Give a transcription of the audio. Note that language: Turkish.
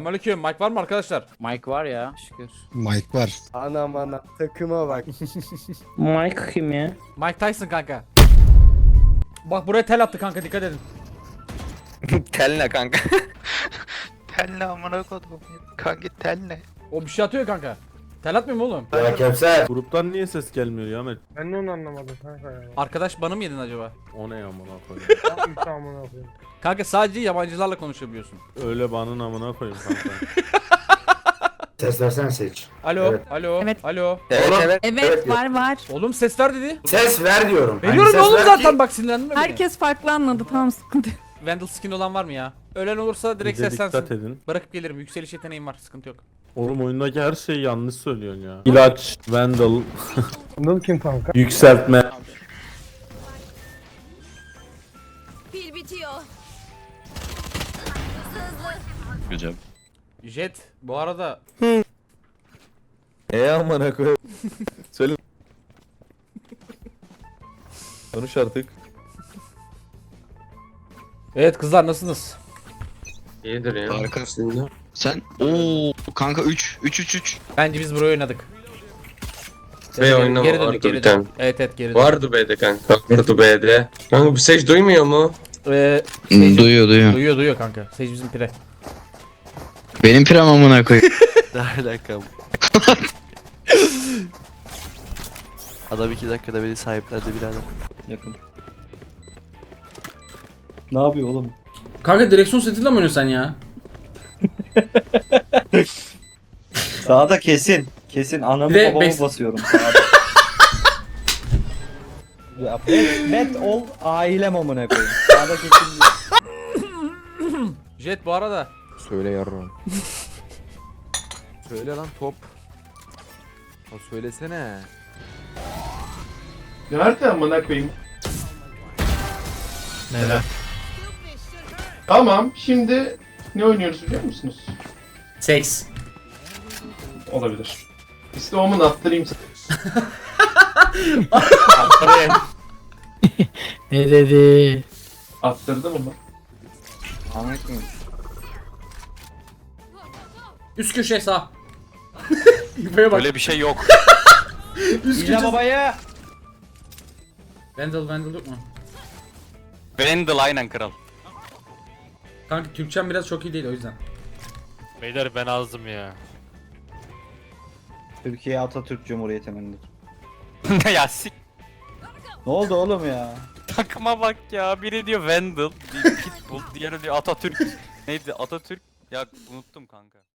Selamünaleyküm. Mike var mı arkadaşlar? Mike var ya şükür. Mike var. Anam anam takıma bak. Mike kim ya? Mike Tyson kanka. Bak buraya tel attı kanka dikkat edin. tel ne kanka? Tel ne amına kodum. Kanka tel ne? O bir şey atıyor kanka. Tel atmıyor mu oğlum? Gruptan niye ses gelmiyor ya Ahmet? Ben de onu anlamadım kanka ya. Arkadaş bana mı yedin acaba? O ne amına koyayım. Yapmış amına koyayım. Kanka sadece yabancılarla konuşabiliyorsun. Öyle banın amına koyayım kanka. Ses versene seç. Alo, Evet. alo, Evet. alo. Evet Oğlum, evet. Evet, Evet, var var. Oğlum ses ver dedi. Ses ver diyorum. Veriyorum Hani ses oğlum ver zaten ki- bak sinirlendim beni. Herkes farklı anladı tamam sıkıntı yok. Vandal skin olan var mı ya? Ölen olursa direkt Bize seslensin. dikkat edin. Bırakıp gelirim. Yükseliş yeteneğim var. Sıkıntı yok. Oğlum oyundaki her şeyi yanlış söylüyorsun ya. İlaç, Vandal, Bunun kim kanka? yükseltme. Pil bitiyor. Jet bu arada E amına koyayım. Söyle. Konuş artık. Evet kızlar nasılsınız? İyidir ya. Harika. Sen ooo kanka 3 3 3 3. Bence biz buraya oynadık. Geri- oynama geri vardı döndük, bir geri tane. döndük. Evet evet geri döndük. Vardı B'de kanka. Vardı B'de. Kanka bu Sage duymuyor mu? Ee, Duyuyor duyuyor. duyuyor duyuyor kanka. Sage bizim pire. Benim piram amına koyayım. Ne alaka bu? Adam iki dakikada beni sahiplendi birader. Yakın. Ne yapıyor oğlum? Kanka direksiyon setiyle mi oynuyorsun sen ya? Sağda kesin. Kesin anamı de babamı beş- basıyorum sağda. ya bet, bet ol ailem amına koyayım. Sağda kesin. Jet bu arada. Söyle yarram. Söyle lan top. Ha söylesene. Nerede amına koyayım? Neler? Tamam, şimdi ne oynuyoruz biliyor musunuz? Seks. Olabilir. İşte Omen attırayım sana. Ne dedi? Attırdım ama. Mi? Üst köşe sağ. Bak. Öyle bir şey yok. Üst köşe. babaya. Vandal Vandal yok mu? Vandal aynen kral. Kanka Türkçem biraz çok iyi değil o yüzden. Beyler ben azdım ya. Türkiye Atatürk Cumhuriyeti emindir. ya sik Ne oldu oğlum ya? takıma bak ya. Biri diyor Vandal, biri Pitbull, diğeri diyor Atatürk. Neydi Atatürk? Ya unuttum kanka.